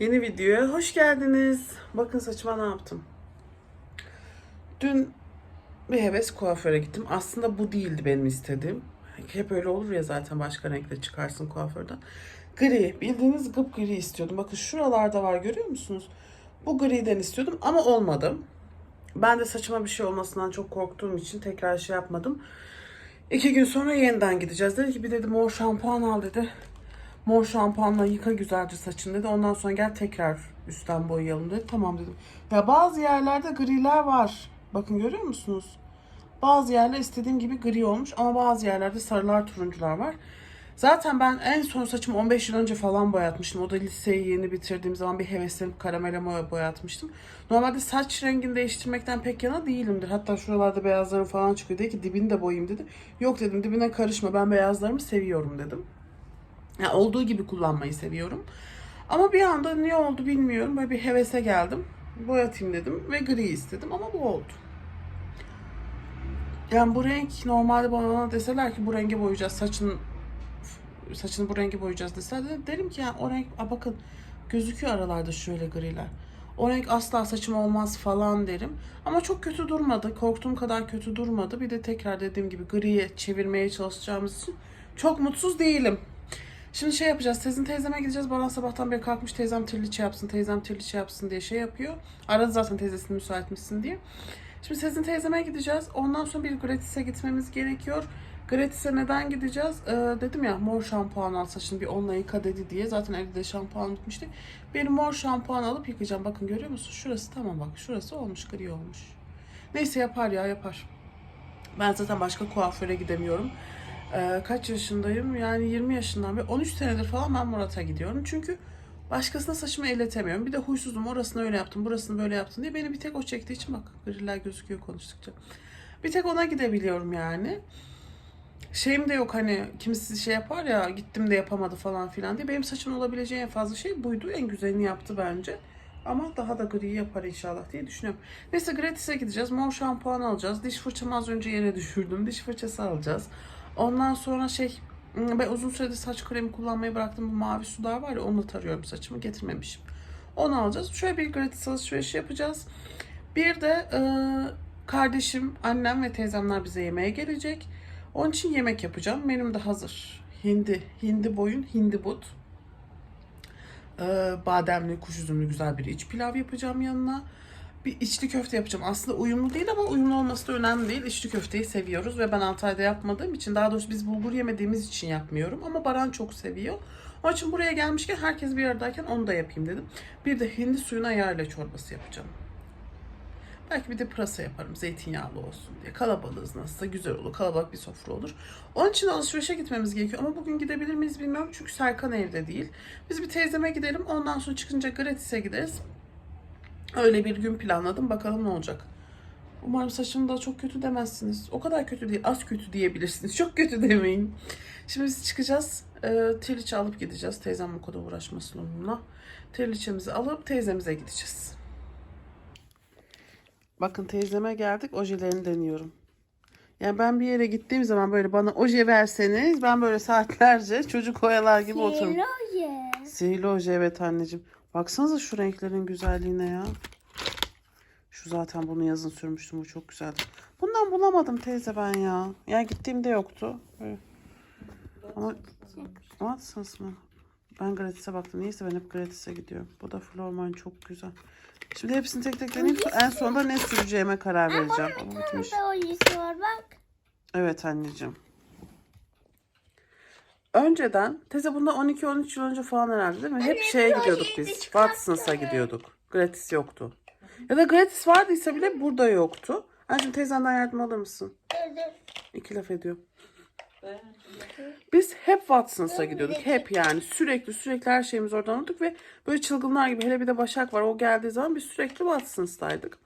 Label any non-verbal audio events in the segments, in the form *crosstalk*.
Yeni videoya hoş geldiniz. Bakın saçıma ne yaptım. Dün bir heves kuaföre gittim. Aslında bu değildi benim istediğim. Hep öyle olur ya zaten başka renkle çıkarsın kuaförden. Gri, bildiğiniz gıp gri istiyordum. Bakın şuralarda var görüyor musunuz? Bu griden istiyordum ama olmadı. Ben de saçıma bir şey olmasından çok korktuğum için tekrar şey yapmadım. İki gün sonra yeniden gideceğiz. Dedi ki bir dedi mor şampuan al dedi. Mor şampuanla yıka güzelce saçını dedi. Ondan sonra gel tekrar üstten boyayalım dedi. Tamam dedim. Ya bazı yerlerde griler var. Bakın görüyor musunuz? Bazı yerler istediğim gibi gri olmuş ama bazı yerlerde sarılar turuncular var. Zaten ben en son saçımı 15 yıl önce falan boyatmıştım. O da liseyi yeni bitirdiğim zaman bir heveslenip karamele boyatmıştım. Normalde saç rengini değiştirmekten pek yana değilimdir. Hatta şuralarda beyazlarım falan çıkıyor. Dedi ki dibini de boyayayım dedi. Yok dedim dibine karışma ben beyazlarımı seviyorum dedim. Yani olduğu gibi kullanmayı seviyorum. Ama bir anda niye oldu bilmiyorum. Böyle bir hevese geldim. Boyatayım dedim ve gri istedim ama bu oldu. Yani bu renk normalde bana deseler ki bu rengi boyayacağız saçın saçını bu rengi boyayacağız deseler de derim ki yani o renk Aa, bakın gözüküyor aralarda şöyle griler. O renk asla saçım olmaz falan derim. Ama çok kötü durmadı. Korktuğum kadar kötü durmadı. Bir de tekrar dediğim gibi griye çevirmeye çalışacağımız için çok mutsuz değilim. Şimdi şey yapacağız. Teyzin teyzeme gideceğiz. Baran sabahtan beri kalkmış teyzem triliçe yapsın, teyzem triliçe yapsın diye şey yapıyor. Aradı zaten teyzesini müsait misin diye. Şimdi Sezin teyzeme gideceğiz. Ondan sonra bir gratis'e gitmemiz gerekiyor. Gratis'e neden gideceğiz? Ee, dedim ya mor şampuan al saçını bir onunla yıka dedi diye. Zaten elde de şampuan unutmuştuk. Bir mor şampuan alıp yıkayacağım. Bakın görüyor musun? Şurası tamam bak. Şurası olmuş gri olmuş. Neyse yapar ya yapar. Ben zaten başka kuaföre gidemiyorum. Ee, kaç yaşındayım? Yani 20 yaşından beri 13 senedir falan ben Murat'a gidiyorum. Çünkü başkasına saçımı elletemiyorum. Bir de huysuzum orasını öyle yaptım, burasını böyle yaptım diye beni bir tek o çektiği için bak griller gözüküyor konuştukça. Bir tek ona gidebiliyorum yani. Şeyim de yok hani kimisi şey yapar ya gittim de yapamadı falan filan diye. Benim saçım olabileceği en fazla şey buydu. En güzelini yaptı bence. Ama daha da gri yapar inşallah diye düşünüyorum. Neyse gratis'e gideceğiz. Mor şampuan alacağız. Diş fırçamı az önce yere düşürdüm. Diş fırçası alacağız. Ondan sonra şey hmm, ben uzun süredir saç kremi kullanmayı bıraktım. Bu mavi sular var ya onunla tarıyorum saçımı. Getirmemişim. Onu alacağız. Şöyle bir gratis alışveriş yapacağız. Bir de e, kardeşim, annem ve teyzemler bize yemeğe gelecek. Onun için yemek yapacağım. Menüm de hazır. Hindi, hindi boyun, hindi but. Ee, bademli, kuş üzümlü güzel bir iç pilav yapacağım yanına. Bir içli köfte yapacağım. Aslında uyumlu değil ama uyumlu olması da önemli değil. İçli köfteyi seviyoruz ve ben Antalya'da yapmadığım için daha doğrusu biz bulgur yemediğimiz için yapmıyorum. Ama Baran çok seviyor. Onun için buraya gelmişken herkes bir aradayken onu da yapayım dedim. Bir de hindi suyuna yayla çorbası yapacağım. Belki bir de pırasa yaparım zeytinyağlı olsun diye. Kalabalığız nasılsa güzel olur. Kalabalık bir sofra olur. Onun için alışverişe gitmemiz gerekiyor. Ama bugün gidebilir miyiz bilmiyorum. Çünkü Serkan evde değil. Biz bir teyzeme gidelim. Ondan sonra çıkınca gratis'e gideriz. Öyle bir gün planladım. Bakalım ne olacak. Umarım saçım da çok kötü demezsiniz. O kadar kötü değil. Az kötü diyebilirsiniz. *laughs* Çok kötü demeyin. Şimdi biz çıkacağız. E, triliçe alıp gideceğiz. Teyzem bu kadar uğraşmasın onunla. Triliçemizi alıp teyzemize gideceğiz. Bakın teyzeme geldik. Ojelerini deniyorum. Yani ben bir yere gittiğim zaman böyle bana oje verseniz ben böyle saatlerce çocuk oyalar gibi otururum. Eloye. Sihirli oje evet anneciğim. Baksanıza şu renklerin güzelliğine ya. Şu zaten bunu yazın sürmüştüm. Bu çok güzeldi. Bundan bulamadım teyze ben ya. Yani gittiğimde yoktu. Böyle. Ama Watson's mı? Ben gratis'e baktım. Neyse ben hep gratis'e gidiyorum. Bu da Florman çok güzel. Şimdi hepsini tek tek deneyip en sonunda ne süreceğime karar vereceğim. Ama bitmiş. Burada oyusu var bak. Evet anneciğim. Önceden teyze bunda 12-13 yıl önce falan herhalde değil mi? Hep şeye gidiyorduk biz. Watson's'a gidiyorduk. Gratis yoktu. Ya da gratis vardıysa bile burada yoktu. Anneciğim teyzenden yardım alır mısın? İki laf ediyor. Biz hep Watson's'a gidiyorduk. Hep yani sürekli sürekli her şeyimiz oradan alıyorduk ve böyle çılgınlar gibi hele bir de Başak var. O geldiği zaman biz sürekli Watson's'taydık.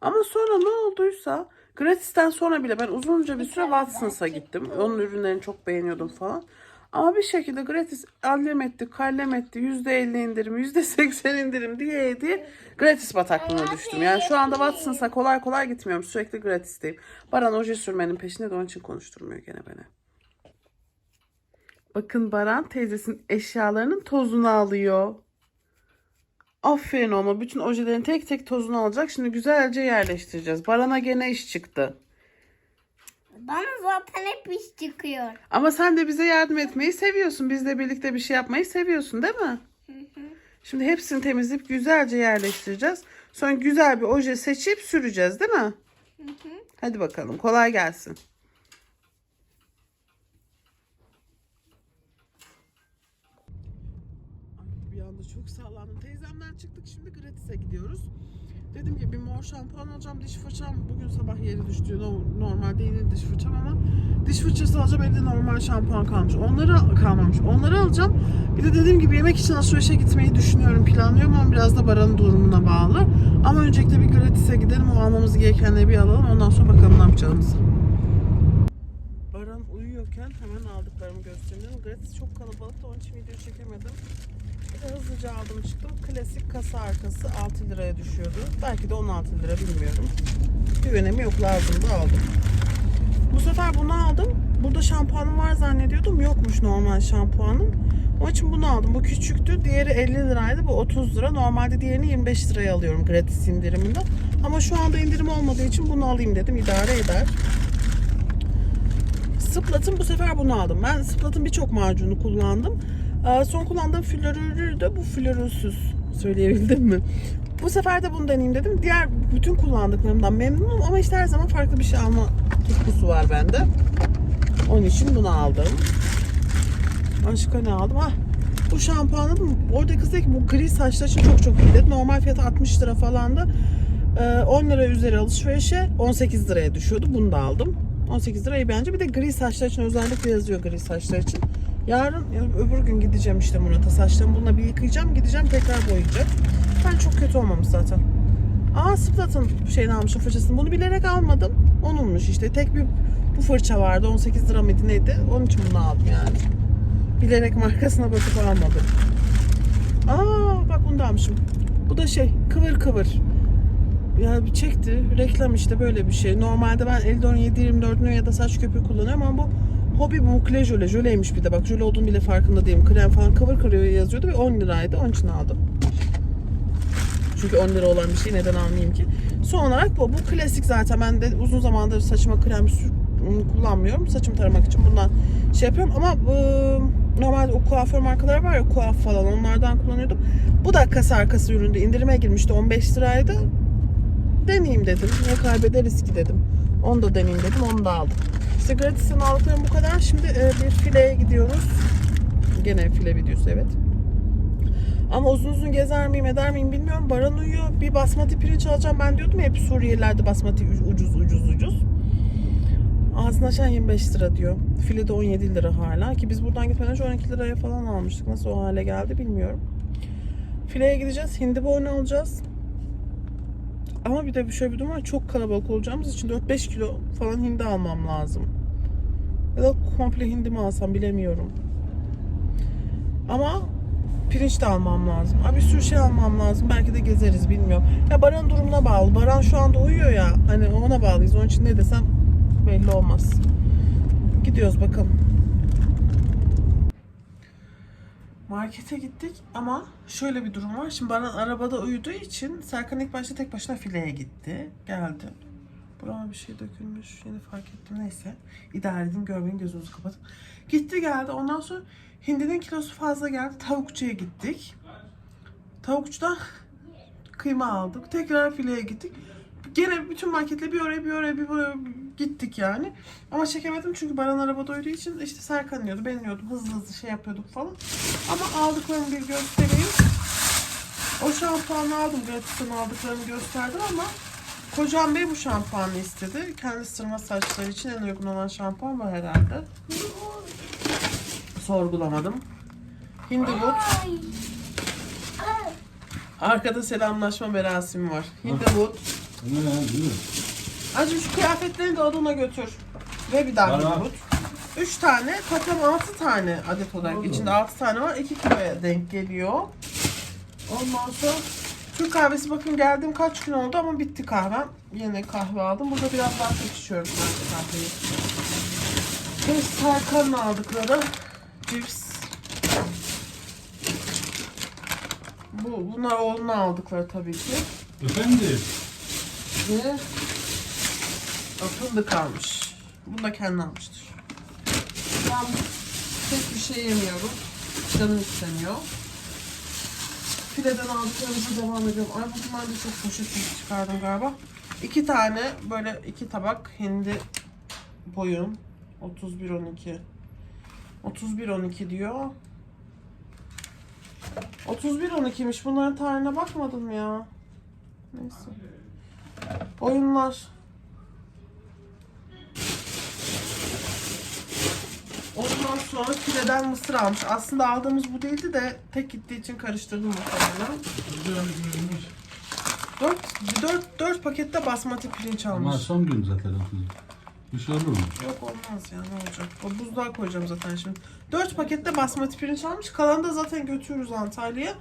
Ama sonra ne olduysa Gratis'ten sonra bile ben uzunca bir süre Watson's'a gittim. Onun ürünlerini çok beğeniyordum falan. Ama bir şekilde gratis allem etti, kallem etti, %50 indirim, %80 indirim diye diye gratis bataklığına düştüm. Yani şu anda Watson's'a kolay kolay gitmiyorum. Sürekli gratisteyim. Baran oje sürmenin peşinde de onun için konuşturmuyor gene beni. Bakın Baran teyzesinin eşyalarının tozunu alıyor. Aferin ama bütün ojelerin tek tek tozunu alacak. Şimdi güzelce yerleştireceğiz. Baran'a gene iş çıktı. Bana zaten hep iş çıkıyor. Ama sen de bize yardım etmeyi seviyorsun. Bizle birlikte bir şey yapmayı seviyorsun değil mi? Şimdi hepsini temizleyip güzelce yerleştireceğiz. Sonra güzel bir oje seçip süreceğiz değil mi? Hadi bakalım kolay gelsin. Ay, bir anda çok sallandım. Teyzemden çıktık şimdi gratis'e gidiyoruz. Dedim ki bir mor şampuan alacağım. Diş fırçam bugün sabah yeri düştü. No- Normalde yeni diş fırçam ama diş fırçası alacağım. Evde normal şampuan kalmış. Onları kalmamış. Onları alacağım. Bir de dediğim gibi yemek için alışverişe gitmeyi düşünüyorum. Planlıyorum ama biraz da Baran'ın durumuna bağlı. Ama öncelikle bir gratis'e gidelim. O almamız gerekenleri bir alalım. Ondan sonra bakalım ne yapacağımızı. Baran uyuyorken hemen aldıklarımı göstereyim. Gratis çok kalabalıktı. Onun için video çekemedim. Hızlıca aldım çıktım. Klasik kasa arkası 6 liraya düşüyordu. Belki de 16 lira bilmiyorum. Bir önemi yok lazım da aldım. Bu sefer bunu aldım. Burada şampuanım var zannediyordum. Yokmuş normal şampuanım. Onun için bunu aldım. Bu küçüktü. Diğeri 50 liraydı. Bu 30 lira. Normalde diğerini 25 liraya alıyorum gratis indiriminde. Ama şu anda indirim olmadığı için bunu alayım dedim. İdare eder. Splat'ın bu sefer bunu aldım. Ben Splat'ın birçok macunu kullandım. Ee, son kullandığım florürü de bu florürsüz. Söyleyebildim mi? Bu sefer de bunu deneyeyim dedim. Diğer bütün kullandıklarımdan memnunum ama işte her zaman farklı bir şey alma tutkusu var bende. Onun için bunu aldım. Başka ne aldım? Ah, bu şampuanı orada kız ki bu gri saçlar için çok çok iyi dedi. Normal fiyatı 60 lira falandı. Ee, 10 lira üzeri alışverişe 18 liraya düşüyordu. Bunu da aldım. 18 lirayı bence. Bir de gri saçlar için özellikle yazıyor gri saçlar için. Yarın ya öbür gün gideceğim işte Murat'a. Saçlarımı bununla bir yıkayacağım. Gideceğim tekrar boyayacak. Ben çok kötü olmamış zaten. Aa Splat'ın şeyini almışım fırçasını. Bunu bilerek almadım. Onunmuş işte. Tek bir bu fırça vardı. 18 lira mıydı neydi? Onun için bunu aldım yani. Bilerek markasına bakıp almadım. Aa bak bunu da almışım. Bu da şey kıvır kıvır. Ya bir çekti. Reklam işte böyle bir şey. Normalde ben Eldon 724'ünü ya da saç köpüğü kullanıyorum ama bu Hobi Boucle jöle. Jöleymiş bir de bak. Jöle olduğunu bile farkında değilim. Krem falan kıvır kıvır yazıyordu ve 10 liraydı. Onun için aldım. Çünkü 10 lira olan bir şey neden almayayım ki? Son olarak bu. Bu klasik zaten. Ben de uzun zamandır saçıma krem kullanmıyorum. Saçımı taramak için bundan şey yapıyorum. Ama bu, normalde o kuaför markaları var ya kuaf falan onlardan kullanıyordum. Bu da kasa arkası üründe indirime girmişti. 15 liraydı. Deneyeyim dedim. Ne kaybederiz ki dedim. Onu da deneyeyim dedim. Onu da aldım. Gratis'in aldıklarım bu kadar. Şimdi e, bir fileye gidiyoruz. Gene file videosu evet. Ama uzun uzun gezer miyim eder miyim bilmiyorum. Baran uyuyor. Bir basmati pirinç alacağım. Ben diyordum ya hep Suriyelilerde basmati ucuz ucuz ucuz. Ağzını açan 25 lira diyor. File de 17 lira hala. Ki biz buradan gitmeden önce 12 liraya falan almıştık. Nasıl o hale geldi bilmiyorum. Fileye gideceğiz. Hindi boynu alacağız. Ama bir de şöyle bir durum var. Çok kalabalık olacağımız için 4-5 kilo falan hindi almam lazım. Ya da komple hindi mi alsam bilemiyorum. Ama pirinç de almam lazım. Abi bir sürü şey almam lazım. Belki de gezeriz bilmiyorum. Ya Baran durumuna bağlı. Baran şu anda uyuyor ya. Hani ona bağlıyız. Onun için ne desem belli olmaz. Gidiyoruz bakalım. Markete gittik ama şöyle bir durum var. Şimdi Baran arabada uyuduğu için Serkan ilk başta tek başına fileye gitti. Geldi. Burama bir şey dökülmüş. Yeni fark ettim. Neyse. İdare edin. Görmeyin gözünüzü kapatın. Gitti geldi. Ondan sonra hindinin kilosu fazla geldi. Tavukçuya gittik. Tavukçuda kıyma aldık. Tekrar fileye gittik. Gene bütün marketle bir oraya bir oraya bir buraya gittik yani. Ama çekemedim çünkü Baran arabada uyuduğu için işte Serkan iniyordu. Ben iniyordum. Hızlı hızlı şey yapıyorduk falan. Ama aldıklarımı bir göstereyim. O şampuanı aldım. Gratis'ten aldıklarımı gösterdim ama Kocam Bey bu şampuanı istedi. Kendi sırma saçları için en uygun olan şampuan bu herhalde. Sorgulamadım. Hindibut. Arkada selamlaşma merasimi var. Hindibut. Acım şu kıyafetlerini de odana götür. Ve bir daha Tamam. Hindibut. 3 tane, toplam 6 tane adet olarak. Oldu. İçinde 6 tane var. 2 kiloya denk geliyor. Ondan sonra Türk kahvesi bakın geldim kaç gün oldu ama bitti kahvem. Yine kahve aldım. Burada biraz daha çok içiyorum ben kahveyi. Ve Serkan'ın aldıkları cips. Bu, bunlar oğluna aldıkları tabii ki. Efendim? Ve fındık almış. Bunu da kendi almıştır. Ben pek bir şey yemiyorum. Canım istemiyor. Fileden aldıklarımıza devam ediyorum. Ay ben de çok poşet çıkardım galiba. İki tane böyle iki tabak hindi boyun. 31-12. 31-12 diyor. 31-12'miş. Bunların tarihine bakmadım ya. Neyse. Oyunlar. Ondan sonra fileden mısır almış. Aslında aldığımız bu değildi de tek gittiği için karıştırdım muhtemelen. 4, 4, 4 pakette basmati pirinç Ama almış. son gün zaten. Bir şey olur mu? Yok olmaz ya ne olacak. O buzluğa koyacağım zaten şimdi. 4 pakette basmati pirinç almış. Kalanı da zaten götürürüz Antalya'ya.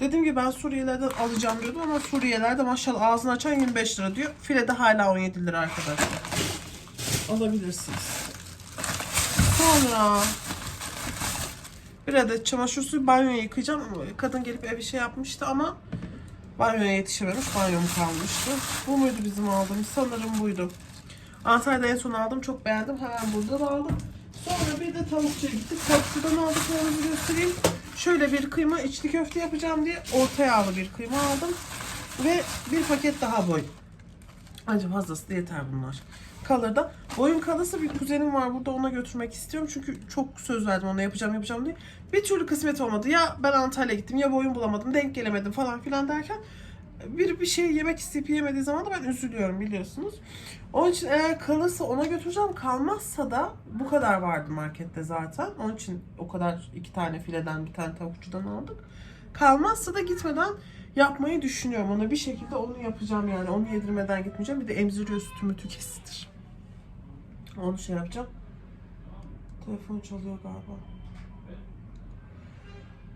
Dedim ki ben Suriyelilerden alacağım diyordum ama Suriyeliler de maşallah ağzını açan 25 lira diyor. Filede hala 17 lira arkadaşlar. Alabilirsiniz. Sonra bir adet çamaşır suyu banyoya yıkayacağım. Kadın gelip ev işi yapmıştı ama banyoya yetişememiş. Banyom kalmıştı. Bu muydu bizim aldığımız? Sanırım buydu. Antalya'da en son aldım. Çok beğendim. Hemen buradan aldım. Sonra bir de tavukçuya gittik. Tavukçudan aldıklarımızı göstereyim. Şöyle bir kıyma içli köfte yapacağım diye orta yağlı bir kıyma aldım. Ve bir paket daha boy. Ancak fazlası da yeter bunlar. Kalır da. Boyun kalırsa bir kuzenim var burada ona götürmek istiyorum. Çünkü çok söz verdim ona yapacağım yapacağım diye. Bir türlü kısmet olmadı. Ya ben Antalya'ya gittim ya boyun bulamadım denk gelemedim falan filan derken bir bir şey yemek isteyip yemediği zaman da ben üzülüyorum biliyorsunuz. Onun için eğer kalırsa ona götüreceğim. Kalmazsa da bu kadar vardı markette zaten. Onun için o kadar iki tane fileden bir tane tavukçudan aldık. Kalmazsa da gitmeden yapmayı düşünüyorum. Ona bir şekilde onu yapacağım yani. Onu yedirmeden gitmeyeceğim. Bir de emziriyor sütümü tükesidir. Onu şey yapacağım. Telefon çalıyor galiba.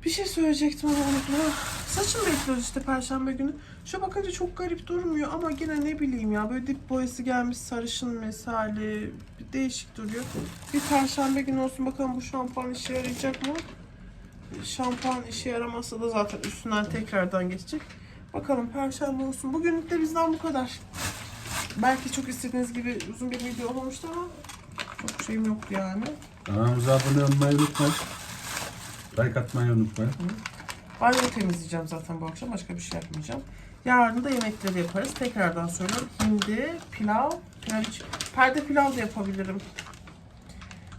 Bir şey söyleyecektim ama unuttum. Ah, Saçımı bekliyoruz işte perşembe günü. Şu bakınca çok garip durmuyor ama yine ne bileyim ya böyle dip boyası gelmiş sarışın misali bir değişik duruyor. Bir perşembe günü olsun bakalım bu şampuan işe yarayacak mı? Şampuan işe yaramazsa da zaten üstünden tekrardan geçecek. Bakalım perşembe olsun. Bugünlük de bizden bu kadar. Belki çok istediğiniz gibi uzun bir video olmamıştı ama çok şeyim yoktu yani. Kanalımıza abone olmayı unutmayın. Like atmayı unutmayın. Banyoyu temizleyeceğim zaten bu akşam. Başka bir şey yapmayacağım. Yarın da yemekleri yaparız. Tekrardan söylüyorum. Hindi, pilav, pirinç, perde pilav da yapabilirim.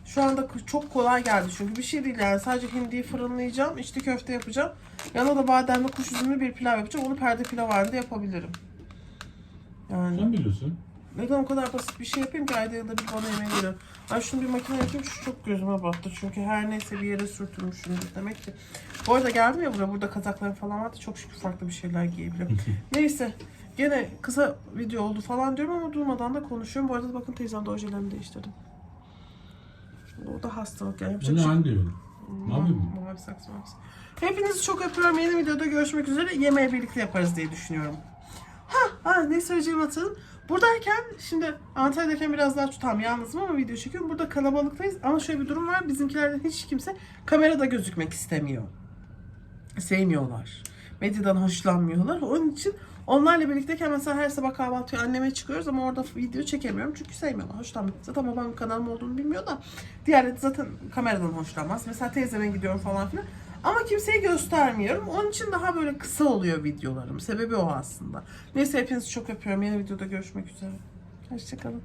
Şu anda çok kolay geldi çünkü bir şey değil yani. Sadece hindiyi fırınlayacağım. içli köfte yapacağım. Yanına da bademli kuş üzümlü bir pilav yapacağım. Onu perde pilav halinde yapabilirim. Yani Sen biliyorsun. neden o kadar basit bir şey yapayım ki ayda yılda bir bana yemeğe geliyor. Ay şunu bir makine yapayım şu çok gözüme battı çünkü her neyse bir yere sürtülmüşümdür demek ki. Bu arada geldim ya buraya burada kazaklarım falan vardı çok şükür farklı bir şeyler giyebiliyorum. *laughs* neyse gene kısa video oldu falan diyorum ama durmadan da konuşuyorum. Bu arada da bakın teyzem de ojelerimi değiştirdim. O da hastalık yani yapacak ne şey hangi diyor? Mavi mi? Mavi saksı mavisi. Hepinizi çok öpüyorum. Yeni videoda görüşmek üzere. Yemeği birlikte yaparız diye düşünüyorum. Ha, ha ne söyleyeceğimi hatırladım. Buradayken şimdi Antalya'dayken biraz daha tutam yalnızım ama video çekiyorum. Burada kalabalıktayız ama şöyle bir durum var. Bizimkilerden hiç kimse kamerada gözükmek istemiyor. Sevmiyorlar. Medyadan hoşlanmıyorlar. Onun için onlarla birlikteyken mesela her sabah kahvaltıya anneme çıkıyoruz ama orada video çekemiyorum çünkü sevmiyorlar, hoşlanmıyor. Zaten babam kanalım olduğunu bilmiyor da diğerleri zaten kameradan hoşlanmaz. Mesela teyzeme gidiyorum falan filan. Ama kimseyi göstermiyorum. Onun için daha böyle kısa oluyor videolarım. Sebebi o aslında. Neyse hepinizi çok öpüyorum. Yeni videoda görüşmek üzere. Hoşçakalın.